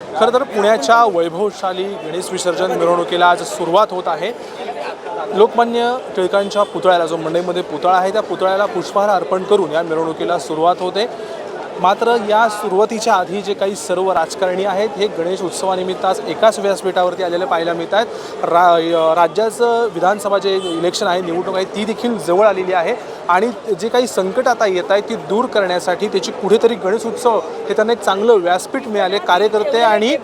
खरं तर पुण्याच्या वैभवशाली गणेश विसर्जन मिरवणुकीला आज सुरुवात होत आहे. लोकमान्य टिळकांच्या पुतळ्याला जो मंडईमध्ये पुतळा आहे त्या पुतळ्याला पुष्पहार अर्पण करून या मिरवणुकीला सुरुवात होते. मात्र या सुरुवातीच्या आधी जे काही सर्व राजकारणी आहेत हे गणेश उत्सवानिमित्त आज एकाच व्यासपीठावरती आलेले पाहायला मिळत आहेत रा राज्याचं विधानसभा जे इलेक्शन आहे निवडणूक आहे ती देखील जवळ आलेली आहे. आणि जे काही संकट आता येत आहे ती दूर करण्यासाठी त्याची कुठेतरी गणेश उत्सव हे त्यांना एक चांगलं व्यासपीठ मिळाले. कार्यकर्ते आणि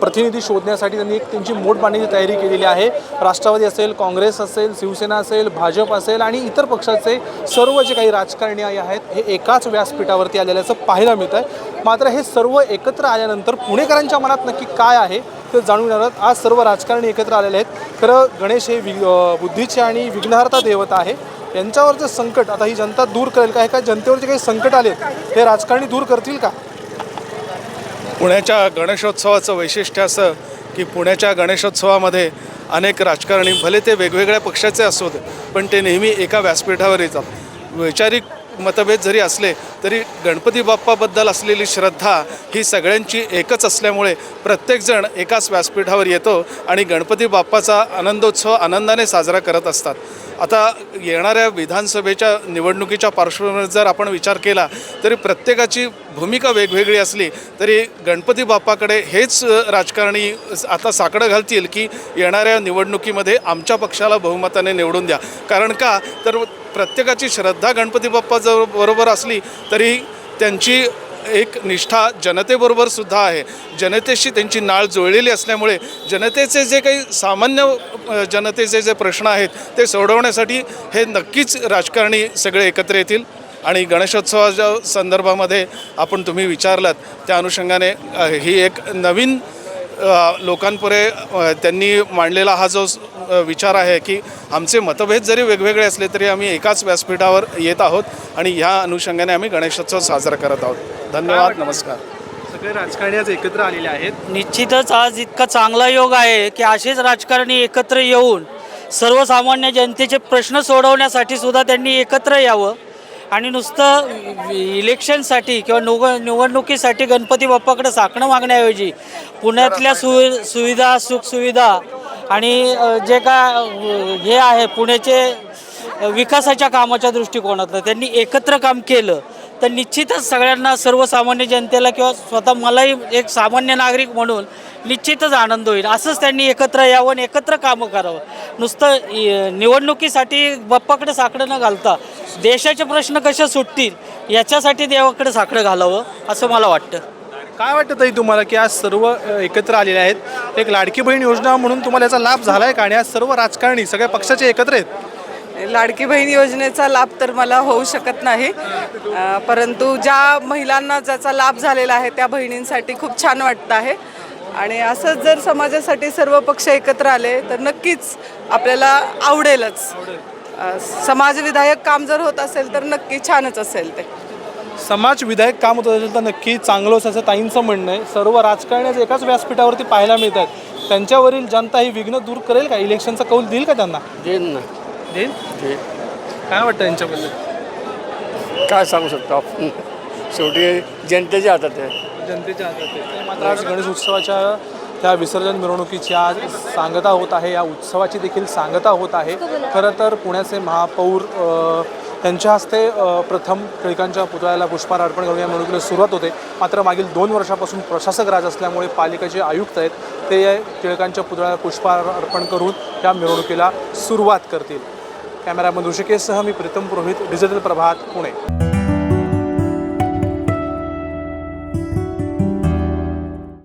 प्रतिनिधी शोधण्यासाठी त्यांनी एक त्यांची मोठ बांधण्याची तयारी केलेली आहे. राष्ट्रवादी असेल काँग्रेस असेल शिवसेना असेल भाजप असेल आणि इतर पक्षाचे सर्व जे काही राजकारणी आहेत हे एकाच व्यासपीठावरती आलेल्याचं पाहायला मिळतं आहे मात्र हे सर्व एकत्र आल्यानंतर पुणेकरांच्या मनात नक्की काय आहे ते जाणून घेणार आहोत. आज सर्व राजकारणी एकत्र आलेले आहेत. खरं गणेश हे वि बुद्धीचे आणि विघ्नहर्ता देवता आहे. यांच्यावरचं संकट आता ही जनता दूर करेल का? हे काय जनतेवर जे काही संकट आले हे राजकारणी दूर करतील का? पुण्याच्या गणेशोत्सवाचं वैशिष्ट्य असं की पुण्याच्या गणेशोत्सवामध्ये अनेक राजकारणी भले ते वेगवेगळ्या पक्षाचे असोत पण ते नेहमी एका व्यासपीठावर येतात वैचारिक मतभेद जरी असले तरी गणपती बाप्पाबद्दल असलेली श्रद्धा ही सगळ्यांची एकच असल्यामुळे प्रत्येकजण एकाच व्यासपीठावर येतो आणि गणपती बाप्पाचा आनंदोत्सव आनंदाने साजरा करत असतात. आता येणाऱ्या विधानसभेच्या निवडणुकीच्या पार्श्वभूमीवर जर आपण विचार केला तरी प्रत्येकाची भूमिका वेगवेगळी असली तरी गणपती बाप्पाकडे हेच राजकारणी आता साकडं घालतील की येणाऱ्या निवडणुकीमध्ये आमच्या पक्षाला बहुमताने निवडून द्या. कारण का? तर प्रत्येकाची श्रद्धा गणपती बाप्पा जर बरोबर असली तरी त्यांची एक निष्ठा जनतेबरोबर सुद्धा आहे. जनतेशी त्यांची नाळ जुळलेली असल्यामुळे जनतेचे जे काही सामान्य जनतेचे जे प्रश्न आहेत ते सोडवण्यासाठी हे नक्कीच राजकारणी सगळे एकत्र येतील. आणि गणेशोत्सवाच्या संदर्भामध्ये आपण तुम्ही विचारलात त्या अनुषंगाने ही एक नवीन लोकांपुढे त्यांनी मांडलेला हा जो विचार आहे की आमचे मतभेद जरी वेगवेगळे असले तरी आम्ही एकाच व्यासपीठावर येत आहोत आणि ह्या अनुषंगाने आम्ही गणेशोत्सव साजरा करत आहोत. धन्यवाद नमस्कार. सगळे राजकारणी आज एकत्र आलेले आहेत. निश्चितच आज इतका चांगला योग आहे की असेच राजकारणी एकत्र येऊन सर्वसामान्य जनतेचे प्रश्न सोडवण्यासाठी सुद्धा त्यांनी एकत्र यावं. आणि नुसतं इलेक्शनसाठी किंवा निव निवडणुकीसाठी गणपती बाप्पाकडे साकणं मागण्याऐवजी पुण्यातल्या सु सुविधा सुखसुविधा आणि जे काय अ, हे आहे पुण्याचे विकासाच्या कामाच्या दृष्टिकोनातलं त्यांनी एकत्र काम केलं. तर निश्चितच सगळ्यांना सर्वसामान्य जनतेला किंवा स्वतः मलाही एक सामान्य नागरिक म्हणून निश्चितच आनंद होईल. असंच त्यांनी एकत्र यावं आणि एकत्र कामं करावं. नुसतं निवडणुकीसाठी बाप्पाकडे साकडं न घालता देशाचे प्रश्न कसे सुटतील याच्यासाठी देवाकडे साकडं घालावं असं मला वाटतं. काय वाटतं ताई तुम्हाला की आज सर्व एकत्र आलेले आहेत? एक लाडकी बहीण योजना म्हणून तुम्हाला याचा लाभ झाला आहे का? आणि आज सर्व राजकारणी सगळ्या पक्षाचे एकत्र आहेत? लाडकी बहीण योजनेचा लाभ तर मला होऊ शकत नाही. परंतु ज्या महिलांना ज्याचा लाभ झालेला आहे त्या बहिणींसाठी खूप छान वाटतं आहे. आणि असंच जर समाजासाठी सर्व पक्ष एकत्र आले तर नक्कीच आपल्याला आवडेलच. समाजविधायक काम जर होत असेल तर नक्की छानच असेल ते. समाज विधायक काम होत असेल तर नक्की चांगलंच असं ताईंचं म्हणणं आहे. सर्व राजकारणी आज एकाच व्यासपीठावरती पाहायला मिळत आहेत त्यांच्यावरील जनता ही विघ्न दूर करेल का? इलेक्शनचा कौल देईल का त्यांना? देईन ना. देईल काय वाटतं यांच्याबद्दल? काय सांगू शकतो आपण? शेवटी जनतेच्या हातात आहे. जनतेच्या हातात आहे. मात्र आज गणेश उत्सवाच्या त्या विसर्जन मिरवणुकीची आज सांगता होत आहे. या उत्सवाची देखील सांगता होत आहे. खरं तर पुण्याचे महापौर अ, त्यांच्या हस्ते अ, प्रथम टिळकांच्या पुतळ्याला पुष्पहार अर्पण करून या मिरवणुकीला सुरुवात होते. मात्र मागील दोन वर्षापासून प्रशासक राज असल्यामुळे पालिकेचे आयुक्त आहेत ते या टिळकांच्या पुतळ्याला पुष्पहार अर्पण करून या मिरवणुकीला सुरुवात करतील. कॅमेरामन ऋषिकेशसह मी प्रीतम पुरोहित डिजिटल प्रभात पुणे.